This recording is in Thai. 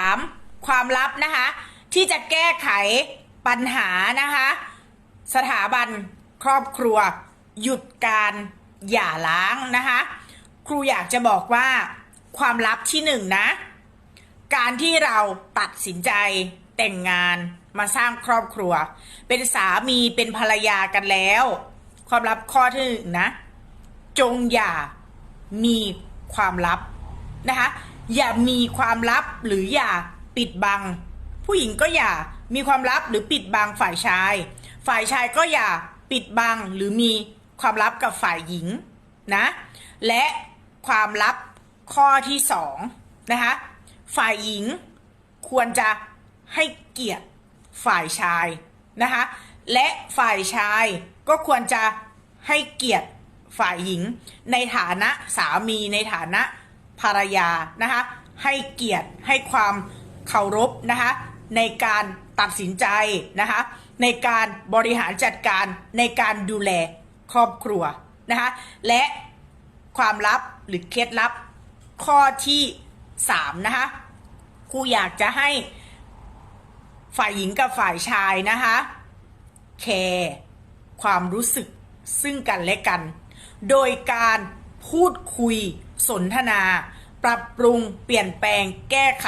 ามความลับนะคะ ที่จะแก้ไขปัญหานะคะ สถาบันครอบครัว หยุดการหย่าร้างนะคะ ครูอยากจะบอกว่าความลับที่หนึ่งนะ การที่เราตัดสินใจแต่งงานมาสร้างครอบครัว เป็นสามีเป็นภรรยากันแล้ว ความลับข้อที่หนึ่งนะ จงอย่ามีความลับนะคะ อย่ามีความลับหรืออย่าปิดบัง ผู้หญิงก็อย่ามีความลับหรือปิดบังฝ่ายชาย ฝ่ายชายก็อย่าปิดบังหรือมีความลับกับฝ่ายหญิงนะ และความลับข้อที่สองนะคะฝ่ายหญิงควรจะให้เกียรติฝ่ายชายนะคะและฝ่ายชายก็ควรจะให้เกียรติฝ่ายหญิง ในฐานะสามีในฐานะ ภรรยานะคะให้เกียรติให้ความเคารพนะคะในการตัดสินใจนะคะในการบริหารจัดการในการดูแลครอบครัวนะคะและความลับหรือเคล็ดลับข้อที่สามนะคะครูอยากจะให้ฝ่ายหญิงกับฝ่ายชายนะคะแคร์ความรู้สึกซึ่งกันและกัน โดยการ พูดคุย สนทนา ปรับปรุง เปลี่ยนแปลง แก้ไข